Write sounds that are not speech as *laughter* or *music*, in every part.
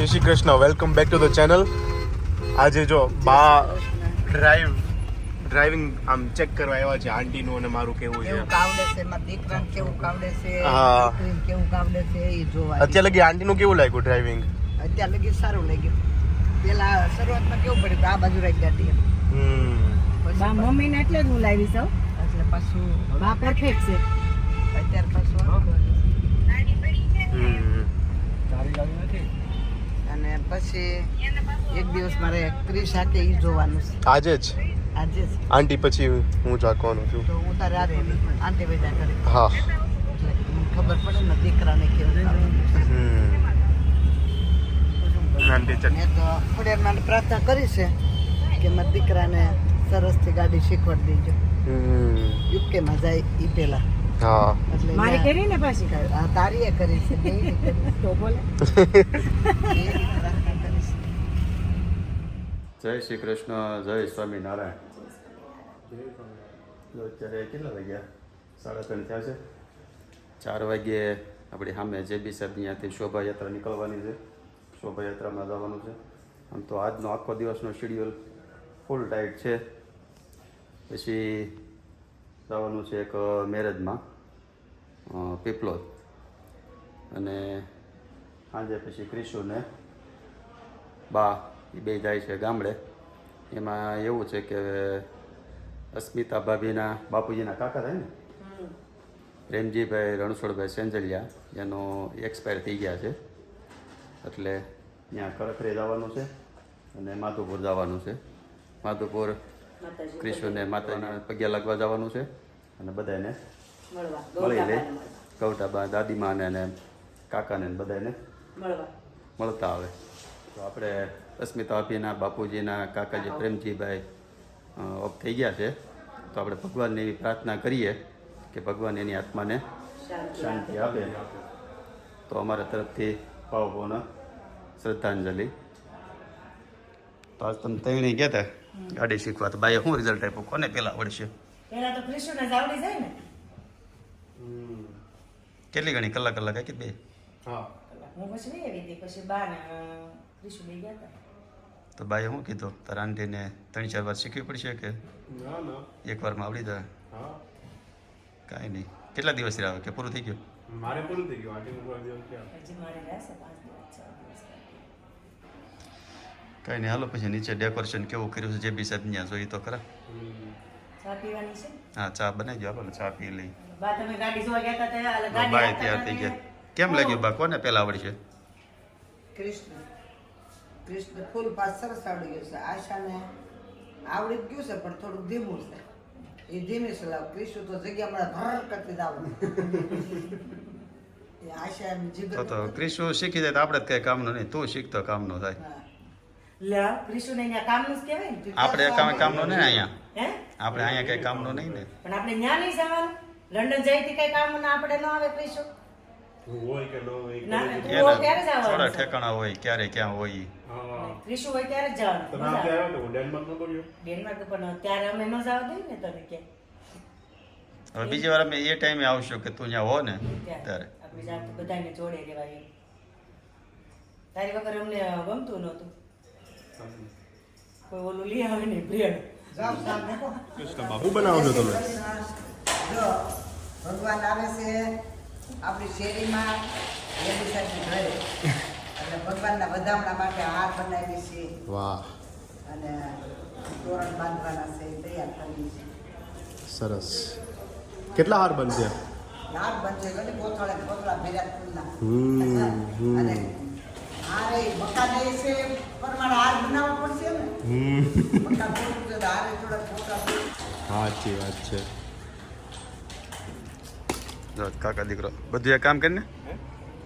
જય Shri Krishna welcome back to the channel આજે જો બા ડ્રાઈવ ડ્રાઇવિંગ આમ ચેક કરવા આવ્યા છે આંટીનું અને મારું કેવું છે. કાવડે છે મારા દીકરાને કેવું કાવડે છે હા. કેવું કાવડે છે એ જોવા અત્યારે લગી આંટીનું કેવું લાગ્યું ડ્રાઇવિંગ અત્યારે લગી સારું લાગ્યું. પેલા શરૂઆતમાં કેવું પડ્યું કે આ બાજુ રાખી ગાડી. હમ. મમ્મીને એટલે જ હું લાવી છું. એટલે પાછું બા પરફેક્ટ છે. અત્યારે પાછું હમ. અને પછી એક દિવસ મારે ક્રિશ હાકે ઈ જોવાનું છે. આજે જ? આજે જ. આંટી પછી હું ચાકવાનો છું. તો હું તારે આરે આંટી વેદા કરી હા. ખબર પડે ને દીકરાને કેવું મેં તો પ્રાર્થના કરી છે કે મારા દીકરાને સરસથી ગાડી શીખવાડી દેજો. યુકેમાં જાય ઈ પેલા હા. એટલે મારી કરી ને પાછી? આ તારીએ કરી છે. તો બોલે *laughs* છે. બેયની પ્રાર્થના કરી છે. જય શ્રી કૃષ્ણ, જય સ્વામિનારાયણ. અત્યારે કેટલા વાગ્યા? સાડા ત્રણ થયા છે. ચાર વાગ્યે આપણી સામે જે બી સાહેબ ત્યાંથી શોભાયાત્રા નીકળવાની છે. શોભાયાત્રામાં જવાનું છે. આમ તો આજનો આખો દિવસનો શેડ્યુલ ફૂલ ટાઈટ છે. પછી જવાનું છે એક મેરેજમાં પીપલો અને સાંજે પછી ક્રિશુને બા એ બે જાય છે ગામડે. એમાં એવું છે કે અસ્મિતા ભાભીના બાપુજીના કાકા થાય ને? પ્રેમજીભાઈ રણછોડભાઈ સેંજલિયા એનો એક્સપાયર થઈ ગયા છે. એટલે ત્યાં કડકરે જવાનું છે અને માધુપુર જવાનું છે. માધુપુર કૃષ્ણને માતાના પગ્યા લાગવા જવાનું છે અને બધાને મળી લે કવટાબા દાદીમાને અને કાકાને ને બધાને મળતા આવે. તો આપણે અસ્મિતા આપીના બાપુજીના કાકાજી પ્રેમજીભાઈ ઓફ થઈ ગયા છે. તો આપણે ભગવાનને એવી પ્રાર્થના કરીએ કે ભગવાન એની આત્માને શાંતિ આપે. તો અમારા તરફથી ભાવપૂર્ણ શ્રદ્ધાંજલિ. તો આજ તમે તૈણી ગયા હતા ગાડી શીખવા. તો બાઈએ શું રિઝલ્ટ આપ્યું? કોને પહેલાં આવડશે પેલા તો કૃષ્ણને જ આવડી જાય ને. કેટલી ઘણી? કલાક કલાક કે બે? હા. હું પછી નહીં આવી હતી. પછી બા ને બે ગયા હતા તો બાઈએ શું કીધું તારા આંટીને ત્રણ ચાર વાર શીખવી પડશે કે? ના ના. એક વારમાં આવડી જાય? કાંઈ નહીં. કેટલા દિવસ આવે કે પૂરું થઈ ગયું? મારે પૂરું થઈ ગયું. કાંઈ નહીં. હાલો પછી નીચે ડેકોરેશન કેવું કર્યું છે? જે બી સાહેબ ત્યાં જોઈ તો ખરા. ચા પીવાની છે? હા ચા બનાવી દો હાલો ને ચા પી લઈ. બા તમે ગાડી જોવા ગયા હતા ત્યારે હાલ ગાડી બાય તૈયાર થઈ ગયા. કેમ લાગ્યું બા? કોને પહેલાં આવડશે કૃષ્ણ. કૃષ્ણ ફૂલ પાસ સરસ આવડી ગયું છે. આશાને આવડી ગયું છે પણ થોડુંક ધીમું છે. એ ધીમે ચલાવ કૃષ્ણ તો જગ્યામાં ભર કરતી જ આવડે. એ આશા એમ જીગર તો ક્રિશુ શીખી જાય તો આપણે કઈ કામનું નહીં. તું શીખતો કામનું થાય. હા. લે કૃષ્ણ અહીંયા કામનું જ કહેવાય ને? આપણે કામ કામનું નહીં અહીંયા. હે? આપણે અહીંયા કઈ કામનું નહીં ને. પણ આપણે ન્યા નહીં જવાનું. લંડન જઈથી કઈ કામ ના આપણે ન આવે હોય કે ન હોય ના તું એને હો થોડા ઠેકાણા હોય ક્યારે ક્યાં હોય કૃષ્ણ હોય ત્યારે જ જવાનું. તમે આપણે તો ડેનમાર્ક ન કર્યો ડેનમાર્ક પણ ત્યારે અમે ન જવા દઈએ ને તને કે. હવે બીજી વાર અમે એ ટાઈમે આવશો કે તું ત્યાં હો ને ત્યારે. આપણે જાત બધાને જોડે રહેવાય એમ. તારી વગર અમને ગમતું નહોતું. કોઈ ઓલું લઈ આવે ને દેખો. કૃષ્ણ બાબુ બનાવો છો તમે? ભગવાન આવે છે આપણી શેરીમાં ઘરે. એટલે ભગવાનના વધામણા માટે હાર બનાવી છે વાહ. અને તોરણ બાંધવાના છે તૈયાર કરી છે સરસ. કેટલા હાર બનશે? હાર બનશે ઘણી કોથળે કોથળા ભેગા ફૂલના. હમ, હમ. અને હારે મકાન એ છે એ હાર બનાવવા પડશે ને? હમ. મકાન હારે થોડા ખોટા સાચી વાત છે. જો કાકા દીકરો બધું એક કામ કરીને?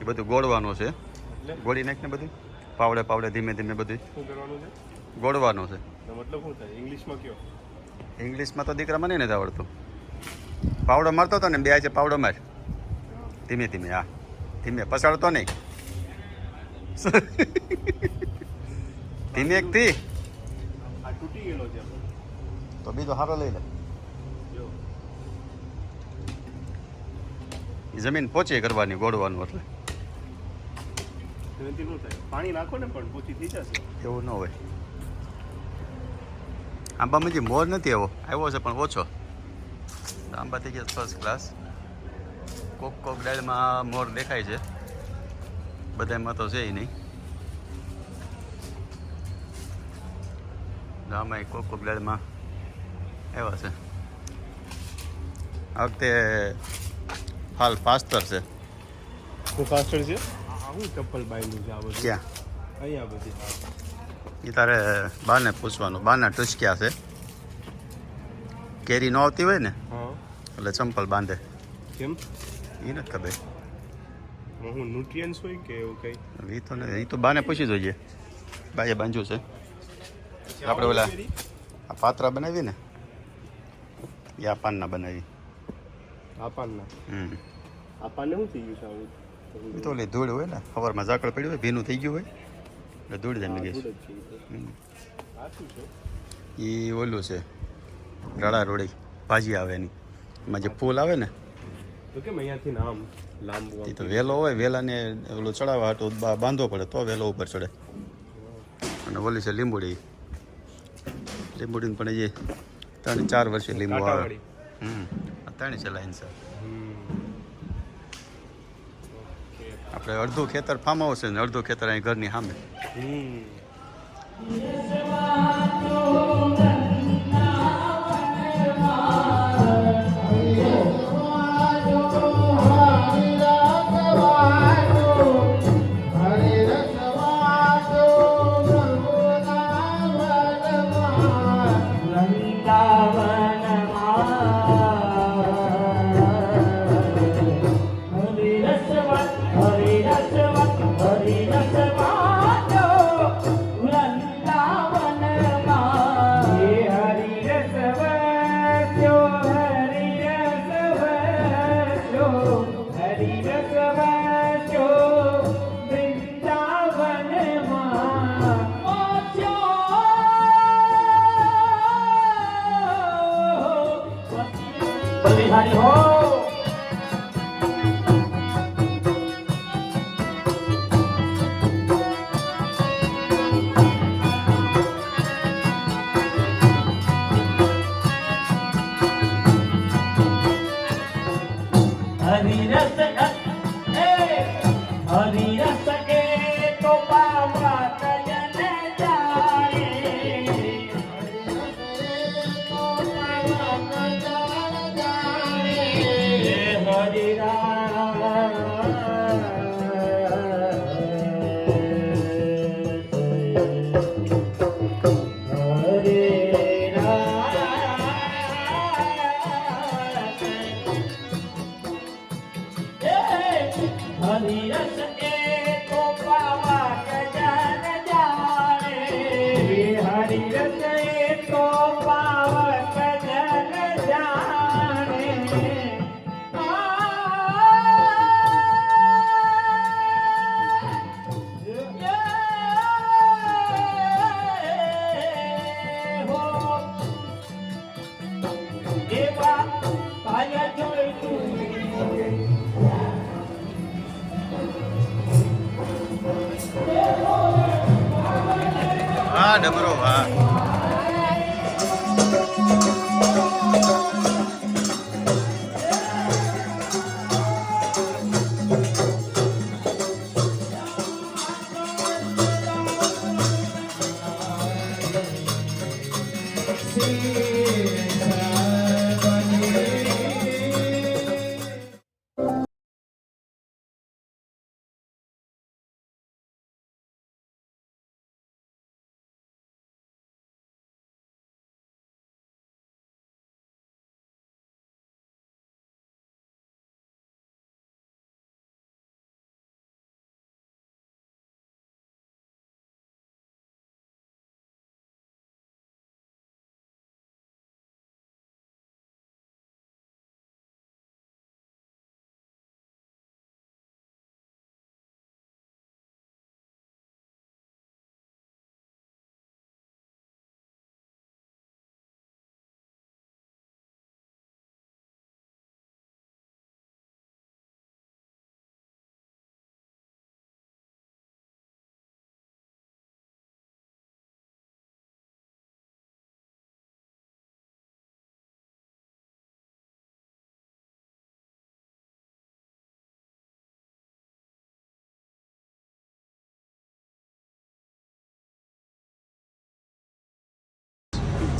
એ બધું ગોળવાનું છે. ગોળી નાખને બધું? પાવડે પાવડે ધીમે ધીમે બધું. શું કરવાનું છે? ગોળવાનું છે. મતલબ શું થાય? ઇંગ્લિશમાં કયો? ઇંગ્લિશમાં તો દીકરા મને નથી આવડતું. પાવડો મારતો હતો ને બે છે પાવડો માર. ધીમે ધીમે હા. ધીમે પસાડતો નહીં. ધીમે એકથી. તૂટી ગયેલો છે તો બીજો હારો લઈ લે. જમીન પોચી કરવાની ગોળવાનું એટલે. એનાથી ન થાય. પાણી નાખો ને પણ પોચી થઈ જશે. એવું ન હોય. આંબામાં જે મોર નથી એવો આવ્યો છે પણ ઓછો. આંબા થઈ ગયા ફર્સ્ટ ક્લાસ કોક કોક ડાળમાં મોર દેખાય છે. બધામાં તો છે નહીં. આમાં કોક કોક ડાળમાં એવા છે. આ વખતે હાલ ફાસ્ટર છે. શું ફાસ્ટર છે? હું ચપ્પલ બાંધ્યું છે આ બધું? ક્યાં? અહીંયા બધી એ તારે બાને પૂછવાનું. બાના ટુચક્યા છે. કેરી ન આવતી હોય ને એટલે ચંપલ બાંધે. કેમ? એ નથી ખબર. હું ન્યુટ્રિયન્સ હોય કે એવું કઈ? એ તો ને એ તો બાને પૂછી જોઈએ. બાએ બાંધ્યું છે. આપણે ઓલા આ પાત્રા બનાવી ને એ આ પાનના બનાવી આપાનના હમ. આપાને શું થઈ ગયું છે આવું? એ તો ઓલી ધૂળ હોય ને સવારમાં ઝાકળ પડ્યું હોય ભીનું થઈ ગયું હોય એટલે ધૂળ જમી ગઈ એ ઓલું છે રળા રોડી ભાજી આવે એની. એમાં જે ફૂલ આવે ને એ તો વેલો હોય વેલાને ઓલું ચડાવવા હતો બાંધો બાંધવો પડે તો વેલો ઉપર ચડે. અને ઓલી છે લીંબુડી. લીંબુડીને પણ એ ત્રણ ચાર વર્ષે લીંબુ આવે. હમ ત્રણ છે લાઈન છે હમ. ઓકે. આપણે અડધું ખેતર ફાર્મ છે ને અડધું ખેતર અહીં ઘરની સામે. હમ બલિહારી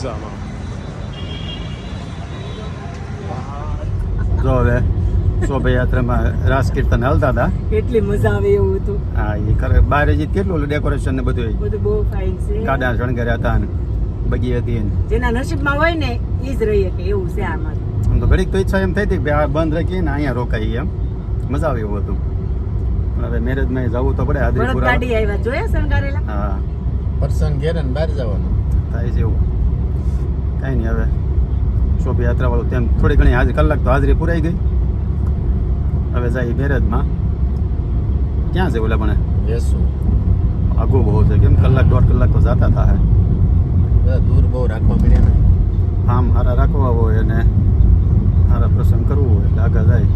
મજામાં જો હવે શોભાયાત્રામાં રાસ કીર્તન હલતા હતા કેટલી મજા આવે એવું હતું. હા એ ખરે બહાર જે કેટલું ડેકોરેશન ને બધું બધું બહુ ફાઇન છે. ગાડા શણગાર્યા હતા ને બગી હતી જેના નસીબમાં હોય ને એ જ રહી કે એવું છે આમાં. આમ તો ઘડીક તો ઈચ્છા એમ થઈ હતી કે આ બંધ રાખીએ ને અહીંયા રોકાઈએ એમ. મજા આવે એવું હતું. પણ હવે મેરેજમાં જવું તો પડે બળદ ગાડી આવ્યા જોયા શણગારેલા? હા. પર્સન ઘેર ને બહાર જવાનું. થાય છે એવું. કાંઈ નહીં હવે. શોભાયાત્રાવાળું તેમ થોડી ઘણી હાજરી કલાક તો હાજરી પૂરાઈ ગઈ. હવે જાય મેરેજમાં ક્યાં છે ઓલા પણ? આઘું બહુ છે. કેમ કલાક દોઢ કલાક તો જતા બધા દૂર બહુ રાખવા મળ્યા ને. આમ હારા રાખવા હોય અને હારા પ્રસંગ કરવો હોય એટલે આગળ જાય.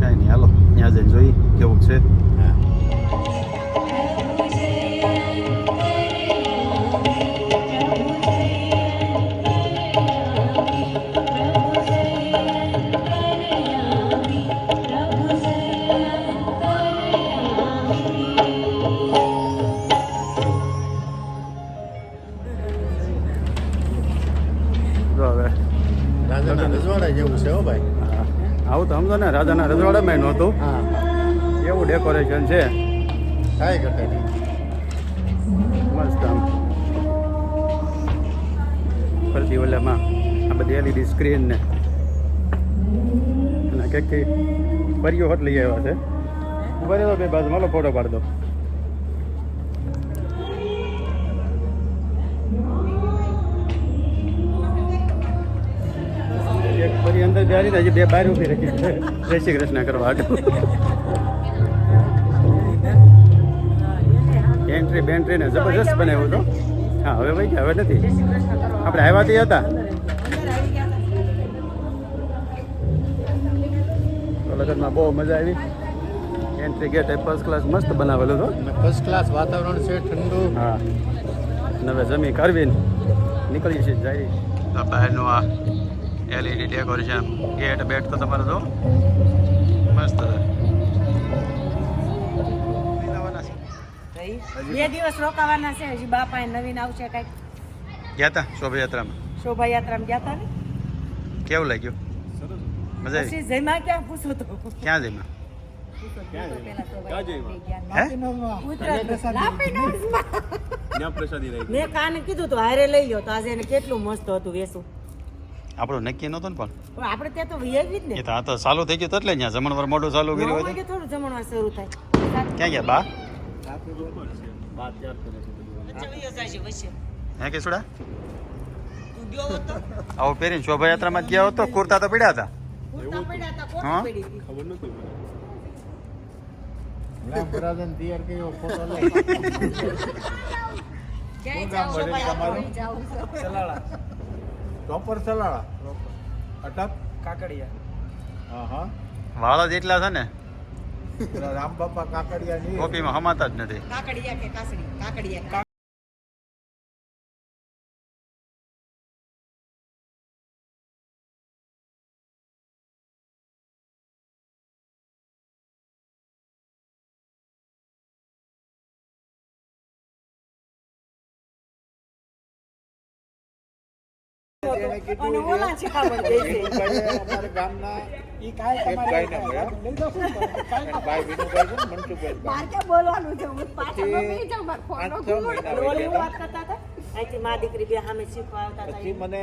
કાંઈ નહીં હાલો ત્યાં જઈને જોઈ કેવું છે. હા. છે હો ભાઈ. હા, આવું તો સમજો ને રાજાના રજવાડામાં નહોતું હા. એવું ડેકોરેશન છે? કાંઈ નહીં. મસ્ત આમ. ફરતી ઓલામાં આ બધી એલઈડી સ્ક્રીન ને. અને કે પરિયો હોટ લઈ આવ્યા છે. રહેલો બે બાજુ માલો ફોટો પાડ દો. બેરી ને હજી બે બહાર ઊભી રહી. જય શ્રી કૃષ્ણ કરવા હાટું એન્ટ્રી બેન્ટ્રી ને જબરજસ્ત બનાવ્યું તો. હા હવે ભાઈ હવે નથી. આપણે આવ્યા તે હતા. તો લગ્નમાં બહુ મજા આવી. એન્ટ્રી ગેટ એ ફર્સ્ટ ક્લાસ મસ્ત બનાવેલું હતો. ફર્સ્ટ ક્લાસ વાતાવરણ છે ઠંડુ. હા. અને હવે જમી કરવી નીકળી છે જાય આ બહારનું આ એલઈડી ડેકોરેશન ગેટ બેટ તો તમારે જો. મસ્ત બે દિવસ રોકાવાના છે. હજી બાપા નવીન આવશે કંઈક. ગયા હતા શોભાયાત્રામાં? શોભાયાત્રામાં ગયા હતા ને? કેવું લાગ્યું? મજા આવી? જયમાં ક્યાં? પૂછો તો. ક્યાં જઈમાં હે મેં કાને કીધું તો હારે લઈ ગયો તો આજે એને કેટલું મસ્ત હતું વેસું. આપણું નક્કી નહોતો ને પણ પણ આપણે ત્યાં તો વીઆઈપી જ ને. એ તો આ તો ચાલુ થઈ ગયું તો એટલે ત્યાં જમણવાર મોઢું ચાલુ કર્યો હોય તો થોડું જમણવાર શરૂ થાય. ક્યાં ગયા બા? અચ્છા, વયો જાય છે વચ્ચે. હે કે સુડા તું ગયો હોત આવો પહેરીને શોભાયાત્રામાં ગયા હોત તો કુર્તા તો પડ્યા હતા. કુર્તા પડ્યા હતા, કોટ હા? પડી હતી. રામ તૈયાર કર્યો ફોટો લે. ક્યાંય જાઓ, શોભાયાત્રામાં? જાઓ. પ્રોપર સલાળા અટક. હા હા વાળા જ એટલા છે ને રામ બાપા કાકડિયા ની કોપીમાં હમાતા જ નથી. કાકડિયા કે કાસડી? કાકડિયા. અને ઓલા શીખામણ દે છે. અમારા ગામના એક ભાઈને મળ્યા. *laughs* ભાઈ વિનુભાઈ છે ને મનસુખભાઈ મારે ક્યાં બોલવાનું છે? હું પાછળ બેસી જાઉં, મારે ફોનનો પાંચ છ ઘૂંઘટ. મહિના અને ઓલી વાત કરતા હતા? અહીંથી મા દીકરી બે સામે શીખવા આવતા હતા. પછી મને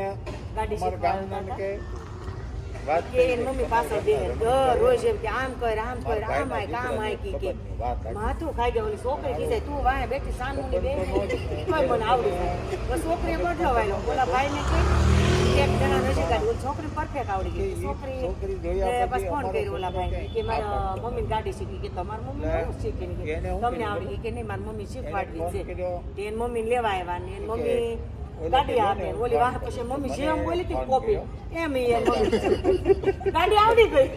અમારા ગામના કે કે એની મમ્મી પાછળ બે રોજ એમ કે આમ કર આમ કર આમ આય કામ આય કી કે માથું ખાઈ ગયા ઓલી છોકરી કીધે તું વાય બેઠી તોય મને આવડી ઓલા ભાઈને કે એક જણા નજીક આવી ઓલી છોકરી પરફેક્ટ આવડી ગઈ. છોકરી બસ ફોન કર્યો ઓલા ભાઈ કે મારા મમ્મી ગાડી શીખી કે તમારી મમ્મી એટલે શીખી કે તમને આવડી ગઈ કે નહીં? મારી મમ્મી શીખવાડવી છે. એની મમ્મી લેવા આવ્યા ને એની મમ્મી ગાડી આવે ઓલી વાહ પછી મમ્મી જેમ બોલી હતી કોપી એમ એ મમ્મી ગાડી આવડી ગઈ.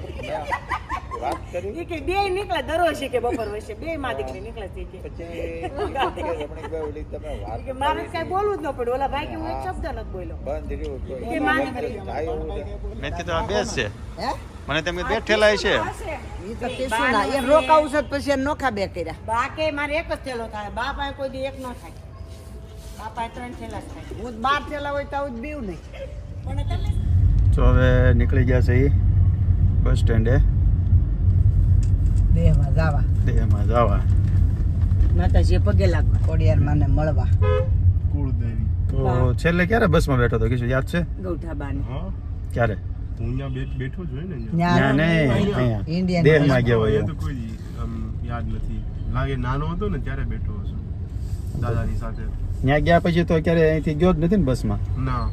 વાત કરી. એ કે બે નીકળે દરરોજ કે બપોર વચ્ચે. બે માં દીકરી નીકળે છે કે. પછી રમણી ગઈ ઓલી તમે વાત કે મારે કઈ બોલવું જ ન પડ્યું ઓલા ભાઈ કે હું એક શબ્દ નથી બોલ્યો. બંધ રહ્યું તો કે માં દીકરી થાય એવું છે. મેં કીધું આ બેસ છે. મને તેમ કે બેઠેલા છે. ઈ તો કીધું ના એ રોકાવું છે પછી નોખા બે કર્યા. બા કે મારે એક જ થેલો થાય. બાપ પાસે કોઈ દી એક ન થાય. હું બાર થેલા હોય તો આવું જ બીવું નહીં. તો હવે નીકળી ગયા છે એ બસ સ્ટેન્ડે. દેહમાં જાવા. દેહમાં જવા. માતાજી પગે લાગવા. કોડિયાર માને મળવા. કુળદેવી. તો છેલ્લે ક્યારે બસમાં બેઠો હતો કીધું યાદ છે? ગૌઠાબાને. હા. ક્યારે? હું અહીંયા બેઠ- હોય ને ત્યાં નહીં અહીંયા. અહીંયા. ઇન્ડિયન દેહમાં ગયા હોય તો કોઈ આમ યાદ નથી. લાગે નાનો હતો ને ત્યારે બેઠો હશે. દાદાની સાથે. ત્યાં ગયા પછી તો ક્યારે અહીંથી ગયો જ નથી ને બસમાં? ના.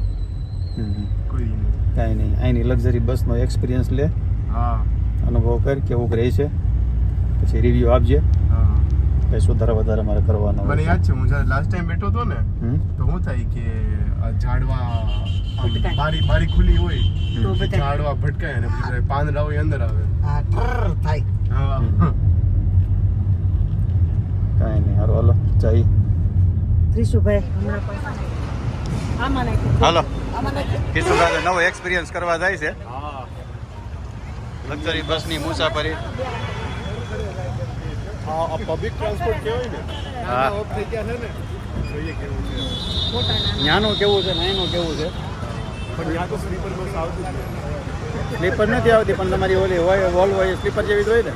હમ. કોઈ નહીં. કાંઈ નહીં. અહીંની લક્ઝરી બસનો એક્સપિરિયન્સ લે. હા. અનુભવ કર કેવું રહે છે. પછી રિવ્યૂ આપજે. હા. કંઈ સુધારા વધારે મારે કરવાનો મને યાદ છે. હું જ્યારે લાસ્ટ ટાઈમ બેઠો હતો ને તો શું થાય કે આ ઝાડવા બારી બારી ખુલ્લી હોય તો ઝાડવા ભટકાય અને પછી પાંદડા હોય અંદર આવે. હા થાય. હા. કાંઈ નહીં. હારું હાલો. જઈ ત્રિશુભાઈ હમણાં હાલો. કિશોરદાદા નવો એક્સપિરિયન્સ કરવા જાય છે. હા લક્ઝરી બસની મુસાફરી. આ પબ્લિક ટ્રાન્સપોર્ટ કહેવાય ને હા. ઓફ થઈ ગયા છે ને જોઈએ કેવું છે. ત્યાંનું કેવું છે ને કેવું છે? પણ ત્યાં તો સ્લીપર બસ આવતી નથી. સ્લીપર નથી આવતી પણ તમારી ઓલી હોય વોલ્વ હોય સ્લીપર જેવી જ હોય ને?